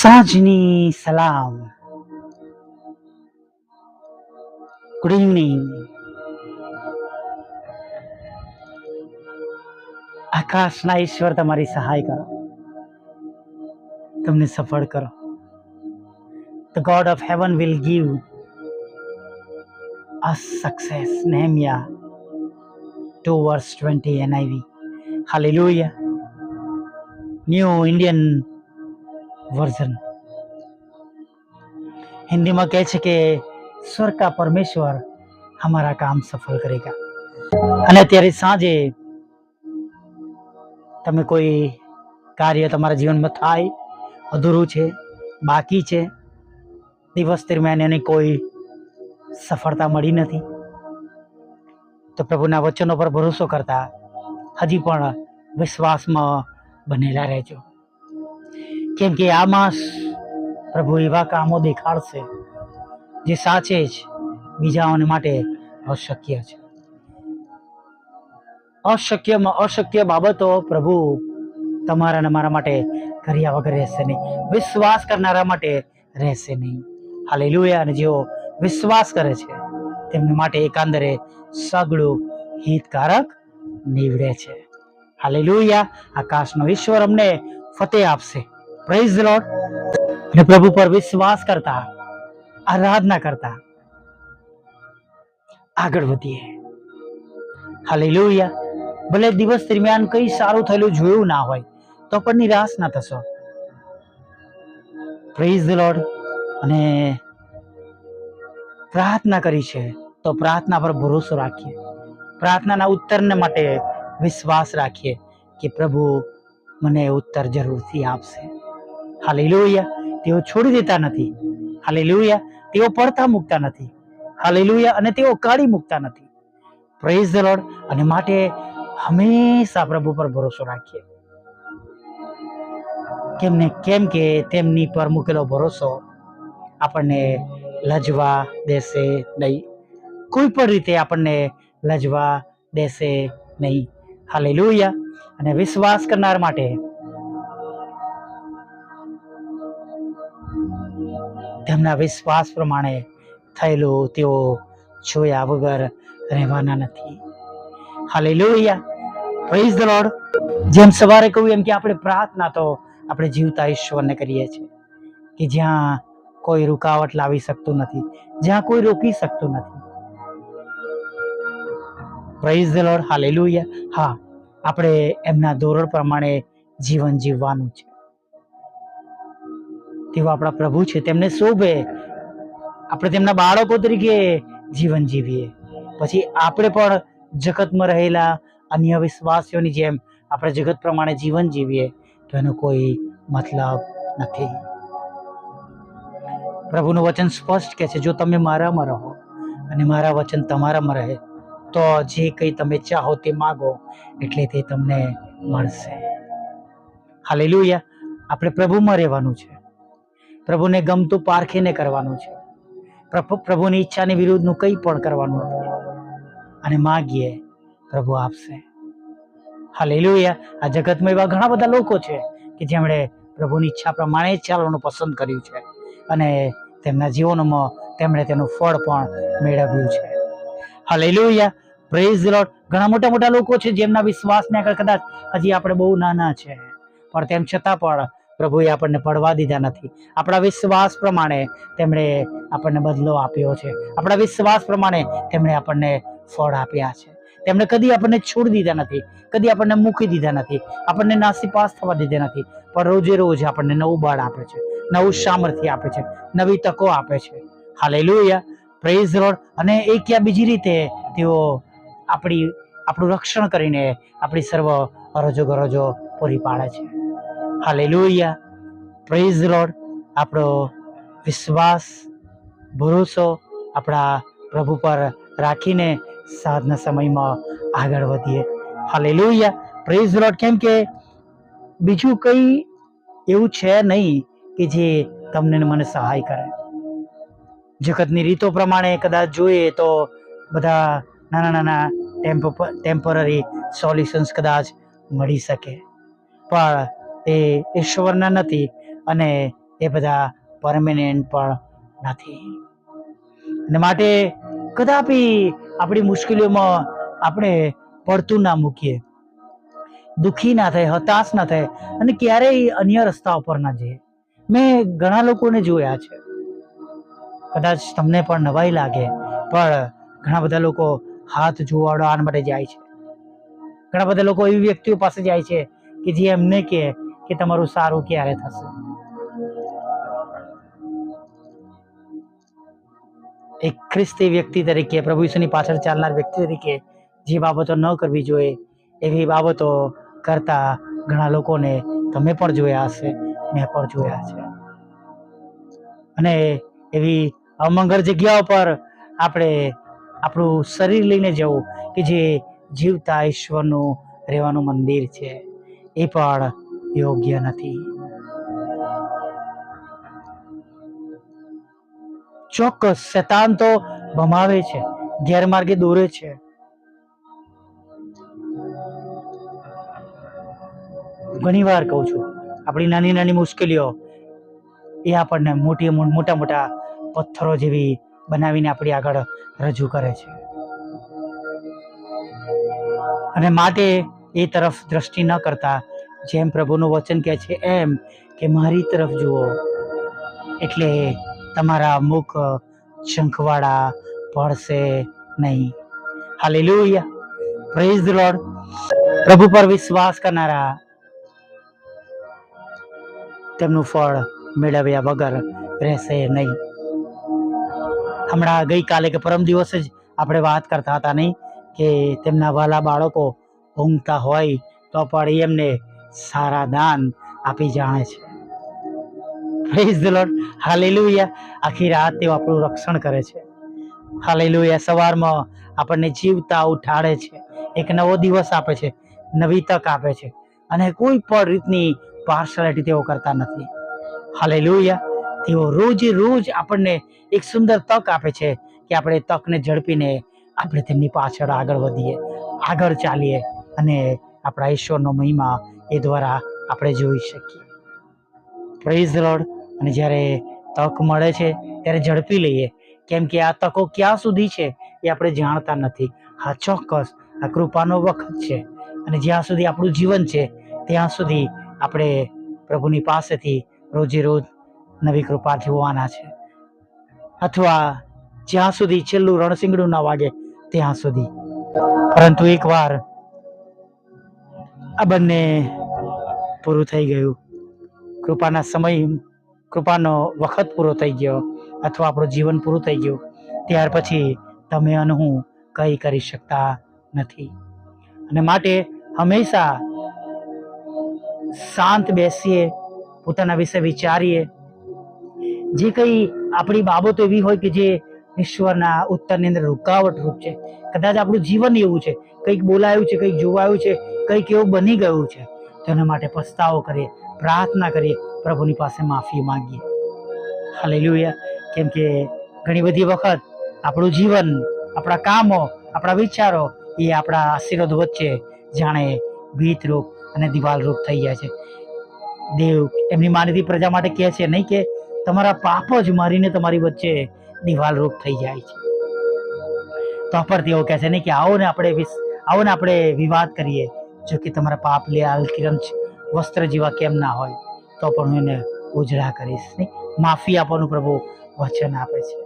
સાંજની સલામ. Good evening આકાશના ઈશ્વર તમારી સહાય કરો. તમને સફળ કરો. The God of heaven will give a success Nehemiah two verse twenty NIV hallelujah new Indian version. હિન્દીમાં કહે છે કે સ્વર કા પરમેશ્વર હમારા કામ સફળ કરેગા. અને અત્યારે સાંજે તમે કોઈ કાર્ય તમારા જીવનમાં થાય, અધૂરું છે, બાકી છે, દિવસ દરમિયાન એને કોઈ સફળતા મળી નથી, તો પ્રભુના વચનો પર ભરોસો કરતા હજી પણ વિશ્વાસમાં બનેલા રહેજો. કેમ કે આ માસ પ્રભુ એવા કામો દેખાડશે જે સાચે જ બીજાઓને માટે અશક્ય છે. અશક્યમાં અશક્ય બાબતો પ્રભુ તમારા અને મારા માટે કર્યા વગર રહેશે નહીં. વિશ્વાસ કરનારા માટે રહેશે નહીં. હાલે લુયા અને જેઓ વિશ્વાસ કરે છે, તેમને માટે એકાંદરે સગડું હિતકારક નીવડે છે. હાલે લુયા આકાશનો ઈશ્વર અમને ફતેહ આપશે. પ્રેઝ લોર્ડ અને પ્રભુ પર વિશ્વાસ કરતા આરાધના કરતા આગળ વધીએ હાલેલુયા ભલે દિવસ દરમિયાન કઈ સારું થયેલું જોયું ના હોય તો પણ નિરાશ ના થશો પ્રેઝ લોર્ડ અને પ્રાર્થના કરી છે તો પ્રાર્થના પર ભરોસો રાખીએ પ્રાર્થનાના ઉત્તરને માટે વિશ્વાસ રાખીએ કે પ્રભુ મને ઉત્તર જરૂરથી આપશે હાલેલુયા. તેઓ છોડી દેતા નથી. હાલેલુયા. તેઓ પડતા મૂકતા નથી. હાલેલુયા. અને તેઓ કાઢી મૂકતા નથી. પ્રેઝ ધ લોર્ડ અને માટે હંમેશા પ્રભુ પર ભરોસો રાખીએ. કેમને કેમ કે તેમની પર મૂકેલો ભરોસો આપણને લજવા દેશે નહીં. કોઈ પણ રીતે આપણને લજવા દેશે નહીં. હાલેલુયા. અને વિશ્વાસ કરનાર માટે તેમના વિશ્વાસ પ્રમાણે થયેલું તેઓ જોયા વગર રહેવાના નથી. હાલેલુયા. પ્રેઝ ધ જેમ સવારે કહ્યું એમ કે આપણે પ્રાર્થના તો આપણે જીવતા ઈશ્વરને કરીએ છીએ. કે જ્યાં કોઈ રૂકાવટ લાવી શકતું નથી, જ્યાં કોઈ રોકી શકતું નથી. Praise the Lord hallelujah. હા, આપણે એમના ધોરણ પ્રમાણે જીવન જીવવાનું છે. તેઓ આપણા પ્રભુ છે, તેમને શોભે. આપણે તેમના બાળકો તરીકે જીવન જીવીએ. પછી આપણે પણ જગતમાં રહેલા અન્ય વિશ્વાસીઓની જેમ આપણે જગત પ્રમાણે જીવન જીવીએ, તો એનો કોઈ મતલબ નથી. પ્રભુનું વચન સ્પષ્ટ કહે છે, જો તમે મારામાં રહો અને મારા વચન તમારામાં રહે, તો જે કંઈ તમે ચાહો તે માગો, એટલે તે તમને મળશે. હાલેલુયા. આપણે પ્રભુમાં રહેવાનું છે. પ્રભુને ગમતું પારખીને કરવાનું છે. પ્રભુ, પ્રભુની ઈચ્છાની વિરુદ્ધનું કંઈ પણ કરવાનું નથી. અને માગીએ પ્રભુ આપશે. હાલેલુયા. આ જગતમાં એવા ઘણા બધા લોકો છે કે જેમણે પ્રભુની ઈચ્છા પ્રમાણે જ ચાલવાનું પસંદ કર્યું છે. અને તેમના જીવનમાં તેમણે તેનું ફળ પણ મેળવ્યું છે. હાલેલુયા. પ્રેઝ લોટ ઘણા મોટા મોટા લોકો છે જેમના વિશ્વાસને આગળ કદાચ હજી આપણે બહુ નાના છે. પણ તેમ છતાં પણ પ્રભુએ આપણને પડવા દીધા નથી. આપણા વિશ્વાસ પ્રમાણે તેમણે આપણને બદલો આપ્યો છે. આપણા વિશ્વાસ પ્રમાણે તેમણે આપણને ફળ આપ્યા છે. તેમણે કદી આપણને છોડી દીધા નથી, કદી આપણને મૂકી દીધા નથી, આપણને નાસીપાસ થવા દીધા નથી, પણ રોજે રોજ આપણને નવું બળ આપે છે, નવું સામર્થ્ય આપે છે, નવી તકો આપે છે. હાલેલુયા. પ્રેઝ રોડ અને એક યા બીજી રીતે તેઓ આપણી, આપણું રક્ષણ કરીને આપણી સર્વ અરજો ગરજો પૂરી પાડે છે. હાલેલુયા પ્રેઝ રોડ આપણો વિશ્વાસ, ભરોસો આપણા પ્રભુ પર રાખીને સાધના સમયમાં આગળ વધીએ. હાલેલુયા પ્રેઝ રોડ કેમ કે બીજું કંઈ એવું છે નહીં કે જે તમને મને સહાય કરે. જગતની રીતો પ્રમાણે કદાચ જોઈએ તો બધા નાના નાના ટેમ્પો ટેમ્પરરી સોલ્યુશન્સ કદાચ મળી શકે. પણ તે ઈશ્વરના નથી અને એ બધા પરમેનન્ટ પણ નથી. અને માટે કદાપી આપણી મુશ્કેલીઓમાં આપણે પડતું ના મૂકીએ. દુઃખી ના થાય, હતાશ ના થાય અને ક્યારેય અન્ય રસ્તા ઉપર ના જઈએ. મેં ઘણા લોકોને જોયા છે. કદાચ તમને પણ નવાઈ લાગે, પણ ઘણા બધા લોકો હાથ જોવાડવા માટે જાય છે. ઘણા બધા લોકો એવી વ્યક્તિઓ પાસે જાય છે કે જે એમને કહે કે તમારું સારું ક્યારે થશે? એક ખ્રિસ્તી વ્યક્તિ તરીકે, પ્રભુ ઈસુની પાછળ ચાલનાર વ્યક્તિ તરીકે જે બાબતો ન કરવી જોઈએ, એવી બાબતો કરતા ઘણા લોકોને તમે પણ જોયા હશે, મેં પણ જોયા છે. અને એવી અમંગળ જગ્યાઓ પર આપણે આપણું શરીર લઈને જવું કે જે જીવતા ઈશ્વરનું રહેવાનું મંદિર છે, એ પણ યોગ્ય નથી. ચોક્કસ શેતાન તો ભમાવે છે, ગેરમાર્ગે દોરે છે. ઘણી વાર કહું છું, આપણી નાની નાની મુશ્કેલીઓ એ આપણને મોટી મોટા મોટા પથ્થરો જેવી બનાવીને આપણી આગળ રજૂ કરે છે. અને માટે એ તરફ દ્રષ્ટિ ન કરતા જેમ પ્રભુનું વચન કહે છે એમ કે મારી તરફ જુઓ. એટલે તમારા મુખ શંખવાળા પડશે નહીં. હાલેલુયા પ્રેઝ ધ લોર્ડ પ્રભુ પર વિશ્વાસ કરનારા તેમનું ફળ મેળવ્યા વગર રહેશે નહીં. હમણાં ગઈકાલે કે પરમ દિવસે જ આપણે વાત કરતા હતા નહીં કે તેમના વાલા બાળકો ઊંઘતા હોય તો પણ એમને સારા દાન આપી જાણે છે. પ્રેઝ ધ લોર્ડ હાલેલુયા આખી રાત તેઓ આપણું રક્ષણ કરે છે. હાલેલુયા સવારમાં આપણને જીવતા ઉઠાડે છે. એક નવો દિવસ આપે છે. નવી તક આપે છે. અને કોઈ પણ રીતની પાર્શલિટી તેઓ કરતા નથી. હાલેલુયા તેઓ રોજે રોજ આપણને એક સુંદર તક આપે છે કે આપણે તકને ઝડપીને આપણે તેમની પાછળ આગળ વધીએ, આગળ ચાલીએ અને આપણા ઈશ્વરનો મહિમા એ દ્વારા આપણે જોઈ શકીએ. પ્રેઝ લોડ અને જ્યારે તક મળે છે, ત્યારે ઝડપી લઈએ. કેમ કે આ તકો ક્યાં સુધી છે એ આપણે જાણતા નથી. હા, ચોક્કસ. આ કૃપાનો વખત છે. અને જ્યાં સુધી આપણું જીવન છે, ત્યાં સુધી આપણે પ્રભુની પાસેથી રોજે રોજ નવી કૃપા જોવાના છે. અથવા જ્યાં સુધી છેલ્લું રણસિંગડું ના વાગે, ત્યાં સુધી. પરંતુ એકવાર આ બંને પૂરું થઈ ગયું. કૃપાના સમય, કૃપાનો વખત પૂરો થઈ ગયો અથવા આપણું જીવન પૂરું થઈ ગયું. ત્યાર પછી તમે અને હું કંઈ કરી શકતા નથી. અને માટે હંમેશા શાંત બેસીએ, પોતાના વિશે વિચારીએ. જે કંઈ આપણી બાબતો એવી હોય કે જે ઈશ્વરના ઉત્તરની અંદર રૂકાવટ રૂપ છે. કદાચ આપણું જીવન એવું છે. કંઈક બોલાયું છે, કંઈક જોવાયું છે, કંઈક એવું બની ગયું છે. તેના માટે પસ્તાવો કરીએ, પ્રાર્થના કરીએ, પ્રભુની પાસે માફી માંગીએ. હાલેલુયા. કેમ કે ઘણી બધી વખત આપણું જીવન, આપણા કામો, આપણા વિચારો એ આપણા આશીર્વાદ વચ્ચે જાણે ભીતરૂપ અને દિવાલરૂપ થઈ જાય છે. દેવ એમની માનીતી પ્રજા માટે કહે છે નહીં કે તમારા પાપ જ મારીને તમારી વચ્ચે દિવાલરૂપ થઈ જાય છે. તો પર તેઓ કહે છે નહીં કે આવો ને આપણે આવો ને આપણે વિવાદ કરીએ. જો કે તમારા પાપ લે કિરમ વસ્ત્ર જેવા કેમ ના હોય, તો પણ હું એને ઉજળા કરીશ નહીં માફી આપવાનું પ્રભુ વચન આપે છે.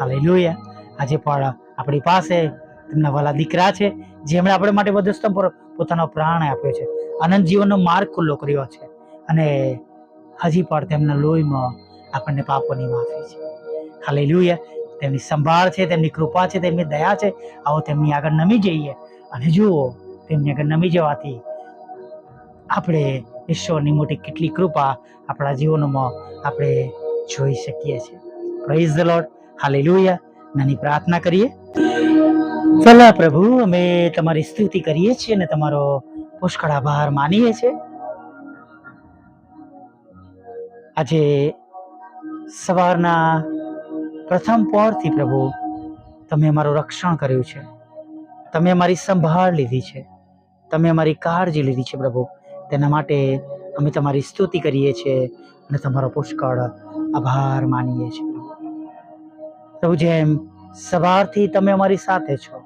હાલેલુયા. આજે પણ આપણી પાસે તેમના વાલા દીકરા છે, જેમણે આપણે માટે વધસ્તંભ પર પોતાનો પ્રાણ આપ્યો છે. અનંત જીવનનો માર્ગ ખુલ્લો કર્યો છે. અને હજી પણ તેમના લોહીમાં આપણને પાપોની માફી છે. હાલેલુયા. તેમની સંભાળ છે, તેમની કૃપા છે, તેમની દયા છે. આવો તેમની આગળ નમી જઈએ. અને જુઓ તેમની આગળ નમી જવાથી આપણે ઈશ્વરની મોટી કેટલી કૃપા આપણા જીવનમાં આપણે જોઈ શકીએ છીએ. પ્રેઝ ધ લોર્ડ હાલેલુયા નાની પ્રાર્થના કરીએ. ભલા પ્રભુ, અમે તમારી સ્તુતિ કરીએ છીએ અને તમારો પુષ્કળ આભાર માનીએ છીએ. આજે સવારના પ્રથમ પહોરથી પ્રભુ, તમે અમારું રક્ષણ કર્યું છે. તમે અમારી સંભાળ લીધી છે. તમે અમારી કાળજી લીધી છે પ્રભુ. તેના માટે અમે તમારી સ્તુતિ કરીએ છીએ અને તમારો પુષ્કળ આભાર માનીએ છીએ પ્રભુ. જેમ સવારથી તમે અમારી સાથે છો,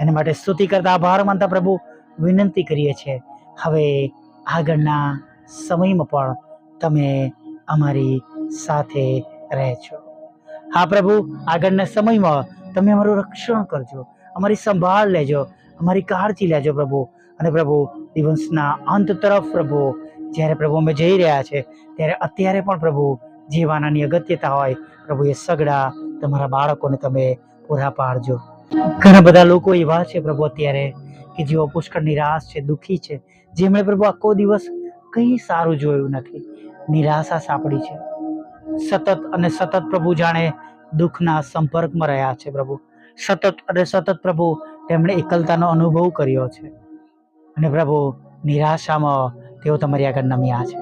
એના માટે સ્તુતિ કરતા આભાર માનતા પ્રભુ, વિનંતી કરીએ છીએ. હવે આગળના સમયમાં પણ તમે અમારી સાથે રહેજો હા પ્રભુ, આગળના સમયમાં તમે અમારું રક્ષણ કરજો, અમારી સંભાળ લેજો અમારી કાળજી લેજો પ્રભુ. અને પ્રભુ, દિવસના અંત તરફ પ્રભુ, જ્યારે પ્રભુ અમે જઈ રહ્યા છે, ત્યારે અત્યારે પણ પ્રભુ જીવાનાની અગત્યતા હોય. પ્રભુ એ સગડા તમારા બાળકોને તમે પૂરા પાડજો. ઘણા બધા લોકો એવા છે પ્રભુ અત્યારે કે જેઓ પુષ્કળ નિરાશ છે, દુઃખી છે. જેમણે પ્રભુ આખો દિવસ કંઈ સારું જોયું નથી. નિરાશા સાંપડી છે. સતત અને સતત પ્રભુ જાણે દુઃખના સંપર્કમાં રહ્યા છે પ્રભુ. સતત અને સતત પ્રભુ તેમણે એકલતાનો અનુભવ કર્યો છે. અને પ્રભુ, નિરાશામાં તેઓ તમારી આગળ નમ્યા છે.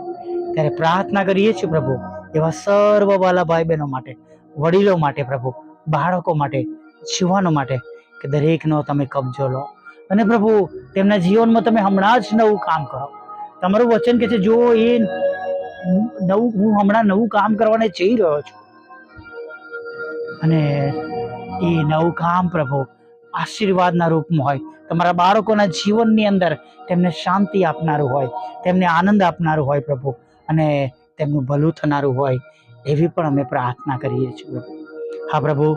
ત્યારે પ્રાર્થના કરીએ છીએ પ્રભુ, એવા સર્વ વાલા ભાઈ બહેનો માટે, વડીલો માટે પ્રભુ, બાળકો માટે જીવાનો માટે કે દરેકનો તમે કબજો લો. અને પ્રભુ, તેમના જીવનમાં તમે હમણાં જ નવું કામ કરો. તમારું વચન કે છે, જો એ નવું, હું હમણાં નવું કામ કરવાને જઈ રહ્યો છું. અને એ નવું કામ પ્રભુ આશીર્વાદના રૂપમાં હોય. તમારા બાળકોના જીવનની અંદર તેમને શાંતિ આપનારું હોય, તેમને આનંદ આપનારું હોય પ્રભુ, અને તેમનું ભલું થનારું હોય એવી પણ અમે પ્રાર્થના કરીએ છીએ હા પ્રભુ,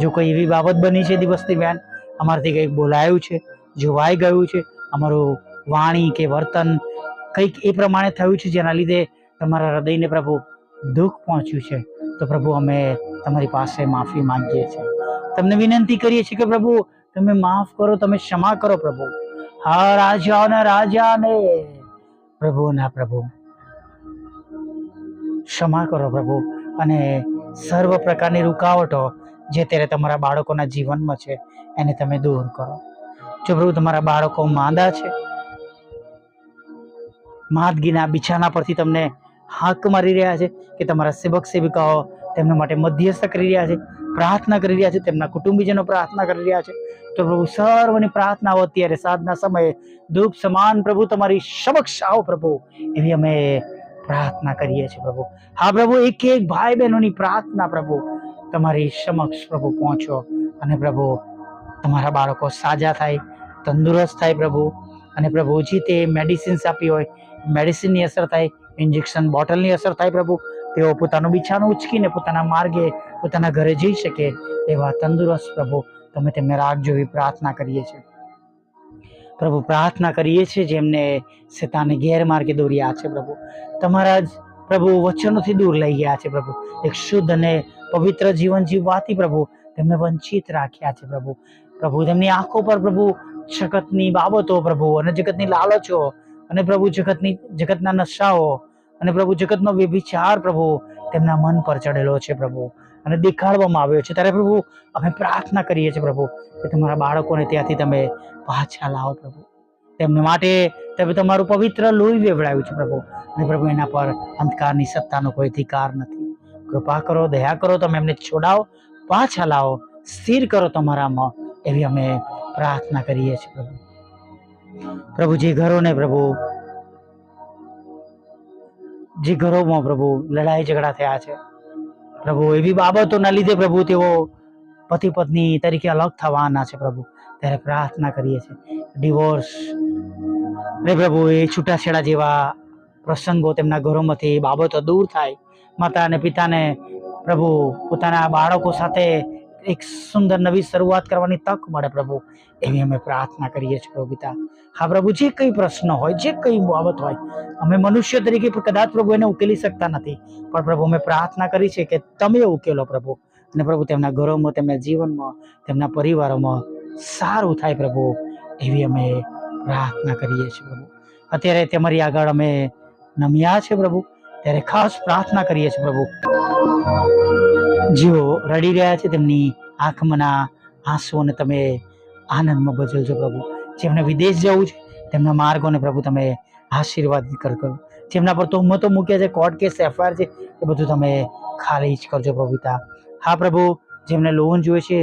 જો કોઈ એવી બાબત બની છે દિવસ દરમિયાન, અમારાથી કંઈક બોલાયું છે, જોવાઈ ગયું છે, અમારું વાણી કે વર્તન કંઈક એ પ્રમાણે થયું છે જેના લીધે તમારા હૃદયને પ્રભુ દુઃખ પહોંચ્યું છે, તો પ્રભુ અમે તમારી પાસે માફી માંગીએ છીએ. તમને વિનંતી કરીએ છીએ કે પ્રભુ તમે માફ કરો, તમે ક્ષમા કરો પ્રભુ. હા રાજાઓના રાજા ને પ્રભુના પ્રભુ. ક્ષમા કરો પ્રભુ. અને સર્વ પ્રકારની રૂકાવટો જે ત્યારે તમારા બાળકોના જીવનમાં છે, એને તમે દૂર કરો. જો પ્રભુ તમારા બાળકો માંદા છે, માંદગીના બિછાના પરથી તમને હાક મારી રહ્યા છે કે તમારા સેવક સેવિકાઓ તેમના માટે મધ્યસ્થ કરી રહ્યા છે પ્રાર્થના કરી રહ્યા છે, તેમના કુટુંબીજનો પ્રાર્થના કરી રહ્યા છે. તો પ્રભુ, સર્વની પ્રાર્થનાઓ અત્યારે સાધના સમયે દુઃખ સમાન પ્રભુ તમારી સમક્ષ આવો પ્રભુ, એવી અમે પ્રાર્થના કરીએ છીએ પ્રભુ. હા પ્રભુ, એક એક ભાઈ બહેનોની પ્રાર્થના પ્રભુ તમારી સમક્ષ પ્રભુ પહોંચો અને પ્રભુ, તમારા બાળકો સાજા થાય, તંદુરસ્ત થાય પ્રભુ. અને પ્રભુ, જે તે મેડિસિન્સ આપી હોય મેડિસિનની અસર થાય ઇન્જેક્શન બોટલની અસર થાય પ્રભુ. તેઓ પોતાનું બિછાનું ઉચકીને પોતાના માર્ગે, પોતાના ઘરે જઈ શકે એવા તંદુરસ્ત પ્રભુ તમે તેમને રાખજો એવી પ્રાર્થના કરીએ છીએ. પ્રભુ પ્રાર્થના કરીએ છીએ જેમને શેતાને ગેરમાર્ગે દોર્યા છે પ્રભુ. તમારા જ પ્રભુ વચનોથી દૂર લઈ ગયા છે પ્રભુ. એક શુદ્ધ અને પવિત્ર જીવન જીવવાથી પ્રભુ તેમને વંચિત રાખ્યા છે પ્રભુ. પ્રભુ તેમની આંખો પર પ્રભુ જગતની બાબતો પ્રભુ અને જગતની લાલચો અને પ્રભુ જગતની, જગતના નશાઓ અને પ્રભુ જગતનો વ્યભિચાર પ્રભુ તેમના મન પર ચડેલો છે પ્રભુ. અને દેખાડવામાં આવ્યો છે. ત્યારે પ્રભુ અમે પ્રાર્થના કરીએ છીએ પ્રભુ કે તમારા બાળકોને ત્યાંથી તમે પાછા લાવો પ્રભુ. તેમને માટે તમે તમારું પવિત્ર લોહી વેવડાવ્યું છે પ્રભુ. અને પ્રભુ એના પર અંધકારની સત્તાનો કોઈ અધિકાર નથી. કૃપા કરો, દયા કરો, તમે એમને છોડાવો, પાછા લાવો, સ્થિર કરો તમારામાં એવી અમે પ્રાર્થના કરીએ છીએ પ્રભુ. પ્રભુ જે ઘરોને પ્રભુ જે ઘરોમાં પ્રભુ લડાઈ ઝઘડા થયા છે. પ્રભુ, એવી બાબતોના લીધે પ્રભુ તેઓ પતિ પત્ની તરીકે અલગ થવાના છે પ્રભુ. ત્યારે પ્રાર્થના કરીએ છીએ. ડિવોર્સ રે પ્રભુ, એ છૂટાછેડા જેવા પ્રસંગો તેમના ઘરોમાંથી બાબતો દૂર થાય. માતા અને પિતાને પ્રભુ પોતાના બાળકો સાથે એક સુંદર નવી શરૂઆત કરવાની તક મળે પ્રભુ, એવી અમે પ્રાર્થના કરીએ છીએ પ્રભુ પિતા. હા પ્રભુ, જે કંઈ પ્રશ્ન હોય, જે કંઈ બાબત હોય, અમે મનુષ્ય તરીકે કદાચ પ્રભુ એને ઉકેલી શકતા નથી. પણ પ્રભુ, અમે પ્રાર્થના કરી છે કે તમે ઉકેલો પ્રભુ. અને પ્રભુ, તેમના ઘરોમાં, તેમના જીવનમાં, તેમના પરિવારોમાં સારું થાય પ્રભુ, એવી અમે પ્રાર્થના કરીએ છીએ પ્રભુ. અત્યારે તમારી આગળ અમે નમ્યા છે પ્રભુ. ત્યારે ખાસ પ્રાર્થના કરીએ છીએ પ્રભુ. જેઓ રડી રહ્યા છે તેમની આંખમાંના આંસુઓને તમે આનંદમાં બદલજો પ્રભુ. જેમને વિદેશ જવું છે, તેમના માર્ગોને પ્રભુ તમે આશીર્વાદ કરજો જેમના પર તોહમતો મૂક્યા છે, કોર્ટ કેસ, એફઆઈઆર છે, એ બધું તમે ખાલી જ કરજો પ્રભુતા હા પ્રભુ, જેમને લોન જોઈએ છે,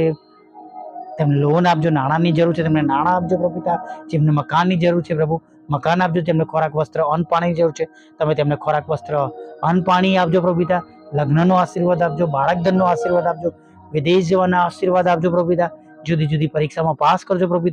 તેમને લોન આપજો, નાણાંની જરૂર છે, તેમને નાણાં આપજો પ્રભુતા જેમને મકાનની જરૂર છે પ્રભુ, મકાન આપજો, તેમને ખોરાક, વસ્ત્ર, અન્ન પાણીની જરૂર છે. તમે તેમને ખોરાક, વસ્ત્ર, અન્ન પાણી આપજો પ્રભુ પિતા લગ્નનો આશીર્વાદ આપજો બાળક ધનનો આશીર્વાદ આપજો, વિદેશ જવાના આશીર્વાદ આપજો પ્રભુ જુદી જુદી પરીક્ષામાં પાસ કરજો પ્રભુ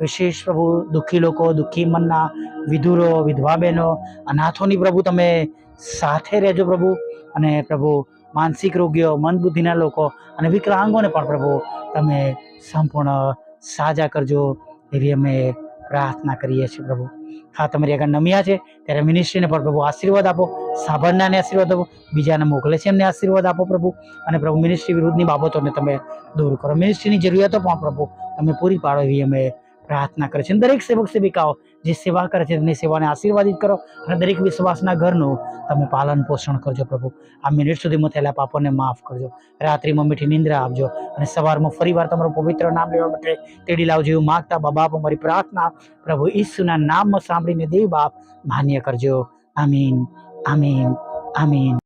વિશેષ પ્રભુ, દુઃખી લોકો, દુઃખી મનના વિધુરો, વિધવા બહેનો, અનાથોની પ્રભુ તમે સાથે રહેજો પ્રભુ. અને પ્રભુ, માનસિક રોગીઓ મન બુદ્ધિના લોકો અને વિકલાંગોને પણ પ્રભુ તમે સંપૂર્ણ સાજા કરજો એવી અમે પ્રાર્થના કરીએ છીએ પ્રભુ. હા, તમારી આગળ નમ્યા છે, ત્યારે મિનિસ્ટ્રીને પણ પ્રભુ આશીર્વાદ આપો. સાંભળનારને આશીર્વાદ આપો, બીજાને મોકલે છે એમને આશીર્વાદ આપો પ્રભુ. અને પ્રભુ મિનિસ્ટ્રી વિરુદ્ધની બાબતોને તમે દૂર કરો. મિનિસ્ટ્રીની જરૂરિયાતો પણ પ્રભુ તમે પૂરી પાડો એવી અમે પ્રાર્થના કરે છે દરેક સેવક સેવિકાઓ જે સેવા કરે છે તેમની સેવાને આશીર્વાદિત કરો અને દરેક વિશ્વાસના ઘરનું તમે પાલન પોષણ કરજો પ્રભુ. આ મિનિટ સુધીમાં થયેલા પાપોને માફ કરજો. રાત્રિમાં મીઠી નિંદ્રા આપજો અને સવારમાં ફરીવાર તમારું પવિત્ર નામ લેવા માટે તેડી લાવજો એવું માગતા બાપ અમારી પ્રાર્થના પ્રભુ ઈસુના નામમાં સાંભળીને દેવ બાપ માન્ય કરજો. આમીન. આમીન આમીન